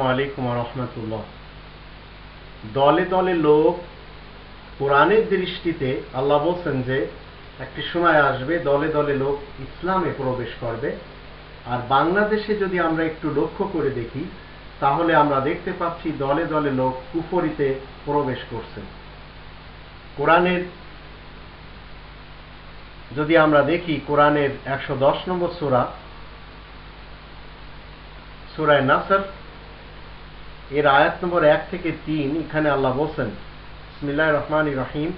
আলাইকুম রহমতুল্লাহ। দলে দলে লোক কোরআনের দৃষ্টিতে আল্লাহ বলছেন যে, একটি সময় আসবে দলে দলে লোক ইসলামে প্রবেশ করবে। আর বাংলাদেশে যদি আমরা একটু লক্ষ্য করে দেখি, তাহলে আমরা দেখতে পাচ্ছি দলে দলে লোক কুফরিতে প্রবেশ করছে। কোরআনের যদি আমরা দেখি কোরআনের একশো দশ নম্বর সুরা সুরায় নাসর এর আয়াত নম্বর এক থেকে তিন এখানে আল্লাহ বলছেন বিসমিল্লাহ রহমান রহিম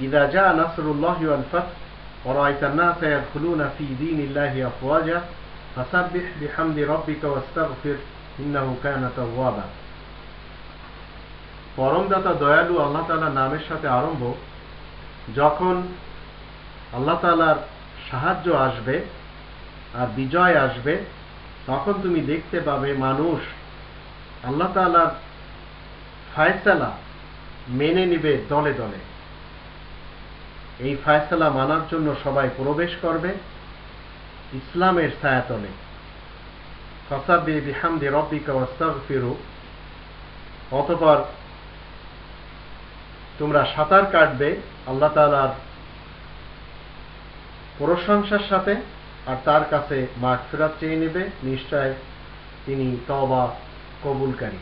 ইদা জা নাসরুল্লাহ ওয়াল ফাত ورأيت الناس يدخلون في دين الله أفواجا فسبح بحمد ربك واستغفر إنه كان توابا পরমদাতা দয়ালু আল্লাহ তাআলার নামের সাথে আরম্ভ যখন আল্লাহ তালার সাহায্য আসবে আর বিজয় আসবে, তখন তুমি দেখতে পাবে মানুষ আল্লাহ তালার ফায়সালা মেনে নিবে দলে দলে। এই ফায়সালা মানার জন্য সবাই প্রবেশ করবে ইসলামের ছায়াতলে। ফসাবে বিহামদে রব্বিকা ওয়াস্তাগফিরু, অতপর তোমরা সাঁতার কাটবে আল্লাহ তালার প্রশংসার সাথে আর তার কাছে মাঠ ফেরাত চেয়ে নেবে, নিশ্চয় তিনি তবা কবুলকারী।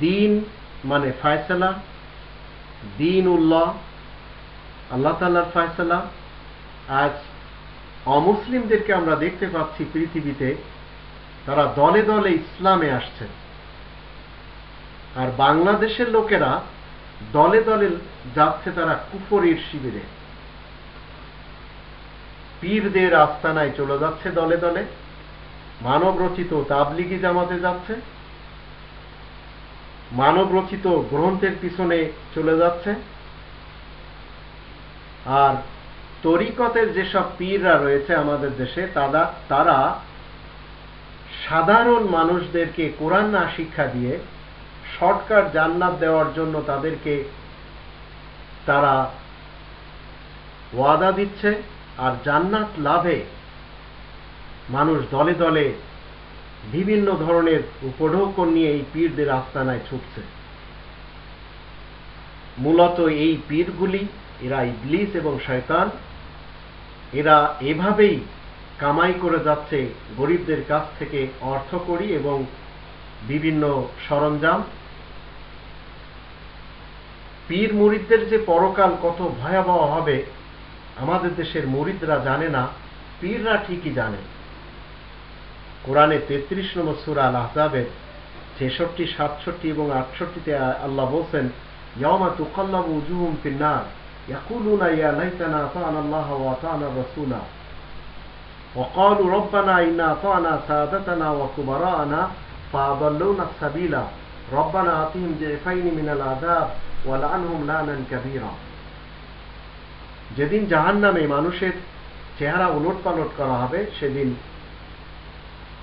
দিন মানে ফায়সালা দিন উল্লাহ আল্লাহ তাল্লার ফায়সালা। আজ অমুসলিমদেরকে আমরা দেখতে পাচ্ছি পৃথিবীতে, তারা দলে দলে ইসলামে আসছে আর বাংলাদেশের লোকেরা দলে দলে যাচ্ছে তারা কুফরির শিবিরে। পীরদের আস্তানায় চলে যাচ্ছে দলে দলে। মানব রচিত তাবলিগি জামাতে যাচ্ছে। মানব রচিত গ্রন্থের পিছনে চলে যাচ্ছে। আর তরিকতের যেসব পীররা রয়েছে আমাদের দেশে তারা তারা সাধারণ মানুষদেরকে কোরআন না শিক্ষা দিয়ে শর্টকাট জান্নাত দেওয়ার জন্য তাদেরকে তারা ওয়াদা দিচ্ছে। আর জান্নাত লাভে মানুষ দলে দলে বিভিন্ন ধরনের উপঢৌকন নিয়ে এই পীরদের আস্তানায় ছুটছে। মূলত এই পীরগুলি, এরা ইবলিস এবং শয়তান, এরা এভাবেই কামাই করে যাচ্ছে গরিবদের কাছ থেকে অর্থ করি এবং বিভিন্ন সরঞ্জাম। পীর মুরিদদের যে পরকাল কত ভয়াবহ হবে আমাদের দেশের মুরিদরা জানে না পীররা ঠিকই জানে কোরআনে তেত্রিশ নম্বর সুরা আল আহজাবের ছেষট্টি সাতষট্টি এবং আটষট্টিতে আল্লাহ বলছেন ইয়ামা তুকাল্লাবু উজুহুম ফিন্নার ইয়াকুলুনা ইয়া লাইতানা আতানা আল্লাহ ওয়া আতানা রাসূলা وقالوا ربنا إنا أطعنا سادتنا وكبراءنا فأضلونا السبيل ربنا آتهم ضعفين من العذاب ولعنهم লানান كبيرا যেদিন জাহান্নামে মানুষের চেহারা উলট পালট করা হবে, সেদিন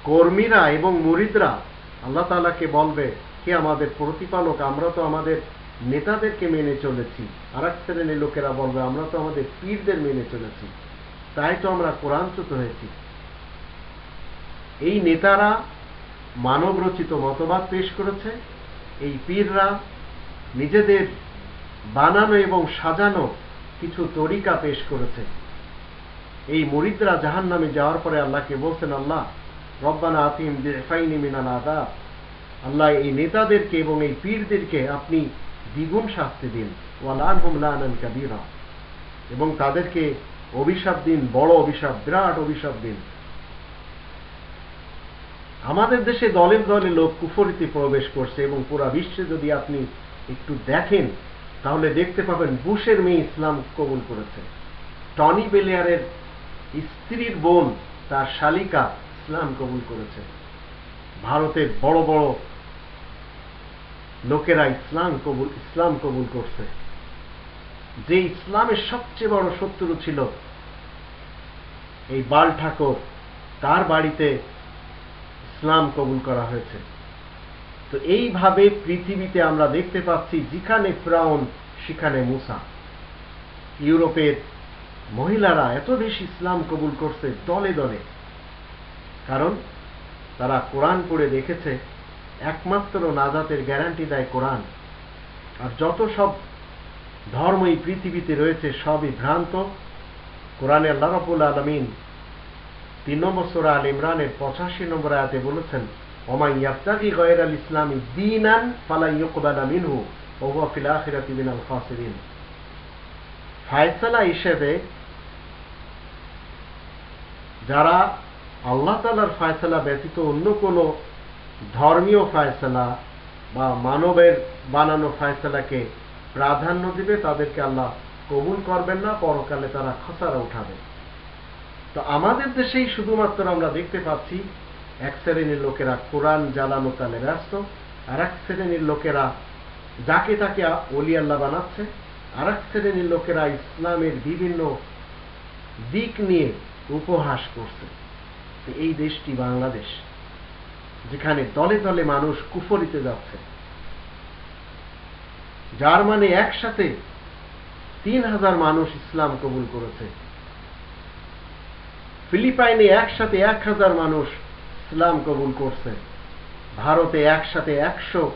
কর্মীরা এবং মুরিদরা, আল্লাহ তালাকে বলবে কে আমাদের প্রতিপালক, আমরা তো আমাদের নেতাদেরকে মেনে চলেছি। আর এক শ্রেণির লোকেরা বলবে, আমরা তো আমাদের পীরদের মেনে চলেছি। তাই তো আমরা কোরআনচ্যুত হয়েছি। এই নেতারা মানব রচিত মতবাদ পেশ করেছে। এই পীররা নিজেদের বানানো এবং সাজানো কিছু তরিকা পেশ করেছে। এই মরিদরা জাহান নামে যাওয়ার পরে আল্লাহকে বলছেন, আল্লাহ, রব্বানা আতিম ফাইনি মিনাল আদাব আল্লাহ এই নেতাদেরকে এবং এই পীরদেরকে আপনি দ্বিগুণ শাস্তি দিন। ওয়ালান হুমলান কাবিরা। এবং তাদেরকে অভিশাপ দিন, বড় অভিশাপ, বিরাট অভিশাপ দিন। আমাদের দেশে দলে দলে লোক কুফরিতে প্রবেশ করছে এবং পুরা বিশ্বে যদি আপনি একটু দেখেন তাহলে দেখতে পাবেন বুশের মেয়ে ইসলাম কবুল করেছে। টনি বেলিয়ারের স্ত্রীর বোন তার শালিকা ইসলাম কবুল করেছে। ভারতের বড় বড় লোকেরা ইসলাম কবুল ইসলাম কবুল করছে। যে ইসলামের সবচেয়ে বড় শত্রু ছিল এই বাল ঠাকুর, তার বাড়িতে ইসলাম কবুল করা হয়েছে। তো এইভাবে পৃথিবীতে আমরা দেখতে পাচ্ছি যেখানে ফ্রাউন, সেখানে মুসা। ইউরোপের মহিলারা এত বেশি ইসলাম কবুল করছে দলে দলে। কারণ তারা কোরআন পড়ে দেখেছে, একমাত্র নাজাতের গ্যারান্টি দেয় কোরআন। আর যত সব ধর্ম এই পৃথিবীতে রয়েছে, সবই ভ্রান্ত। কোরআনে আল্লাহ রবুল আলমিন তিন নম্বর সোরা আল ইমরানের পঁচাশি নম্বর আয়াতে বলেছেন মিনাল খাসিরিন। ফায়সালা হিসেবে যারা আল্লাহ তালার ফায়সালা ব্যতীত অন্য কোনো ধর্মীয় ফায়সালা বা মানবের বানানো ফায়সালাকে প্রাধান্য দিবে, তাদেরকে আল্লাহ কবুল করবেন না, পরকালে তারা খসারা উঠাবে। তো আমাদের দেশেই শুধুমাত্র আমরা দেখতে পাচ্ছি এক শ্রেণির লোকেরা কোরআন জ্বালানো কালে ব্যস্ত আর এক শ্রেণির লোকেরা যাকে তাকে অলি আল্লাহ বানাচ্ছে আর এক শ্রেণির লোকেরা ইসলামের বিভিন্ন দিক নিয়ে উপহাস করছে। এই দেশটি বাংলাদেশ, যেখানে দলে দলে মানুষ কুফরিতে যাচ্ছে। যার মানে একসাথে তিন হাজার মানুষ ইসলাম কবুল করেছে। ফিলিপাইনে একসাথে এক হাজার মানুষ ইসলাম কবুল করছে। ভারতে একসাথে একশো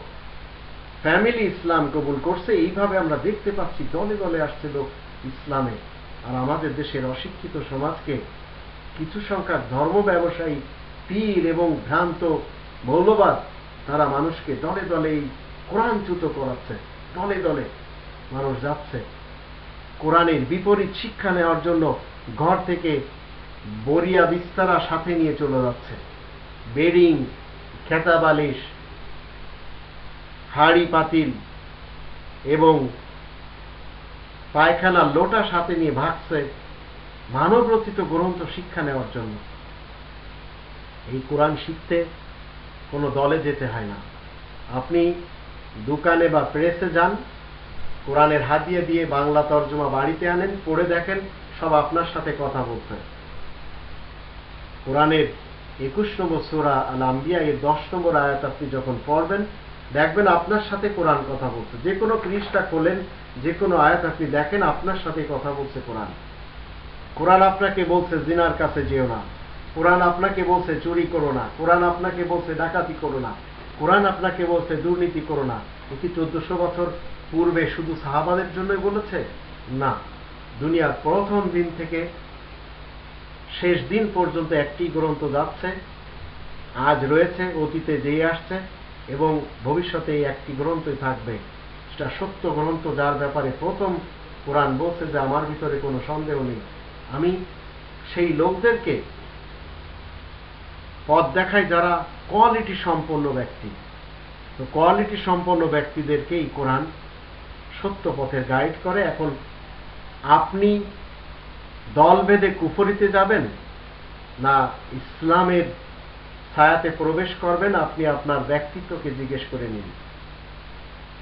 ফ্যামিলি ইসলাম কবুল করছে। এইভাবে আমরা দেখতে পাচ্ছি, দলে দলে আসছে লোক ইসলামে। আর আমাদের দেশের অশিক্ষিত সমাজকে কিছু সংখ্যক ধর্ম ব্যবসায়ী, পীর এবং ভ্রান্ত মৌলবাদ, তারা মানুষকে দলে দলে এই কোরআনচ্যুত করাচ্ছে। দলে দলে মানুষ যাচ্ছে। কোরআনের বিপরীত শিক্ষা নেওয়ার জন্য ঘর থেকে বরিয়া বিস্তারা সাথে নিয়ে চলে যাচ্ছে। বেডিং খেতা বালিশ, হাড়ি পাতিল এবং পায়খানা লোটা সাথে নিয়ে ভাগছে মানব রচিত গ্রন্থ শিক্ষা নেওয়ার জন্য। এই কোরআন শিখতে কোনো দলে যেতে হয় না। আপনি দোকানে বা প্রেসে যান, কোরআনের হাতিয়ে দিয়ে বাংলা তর্জমা বাড়িতে আনেন, পড়ে দেখেন, সব আপনার সাথে কথা বলছে। কোরআনের একুশ নম্বর সোরা আল আম্বিয়া এর দশ নম্বর আয়াত আপনি যখন পড়বেন, দেখবেন আপনার সাথে কোরআন কথা বলছে। যে কোনো পৃষ্ঠা খোলেন, যে কোনো আয়াত আপনি দেখেন, আপনার সাথে কথা বলছে কোরআন। কোরআন আপনাকে বলছে, জিনার কাছে যেও না। কোরআন আপনাকে বলছে, চুরি করো না। কোরআন আপনাকে বলছে, ডাকাতি করো না। কোরআন আপনাকে বলছে, দুর্নীতি করো না। এটি চোদ্দশো বছর পূর্বে শুধু সাহাবাদের জন্যই বলেছে? না। দুনিয়ার প্রথম দিন থেকে শেষ দিন পর্যন্ত একটি গ্রন্থ যাচ্ছে, আজ রয়েছে, অতীতে যেই আসছে, এবং ভবিষ্যতে এই একটি গ্রন্থই থাকবে। সেটা সত্য গ্রন্থ, যার ব্যাপারে প্রথম কোরআন বলছে যে আমার ভিতরে কোনো সন্দেহ নেই। আমি সেই লোকদেরকে পথ দেখাই যারা কোয়ালিটি সম্পন্ন ব্যক্তি। তো কোয়ালিটি সম্পন্ন ব্যক্তিদেরকেই কোরআন সত্য পথের গাইড করে। এখন আপনি দল বেঁধে কুফরিতে যাবেন? না ইসলামের ছায়াতে প্রবেশ করবেন? আপনি আপনার ব্যক্তিত্বকে জিজ্ঞেস করে নিন।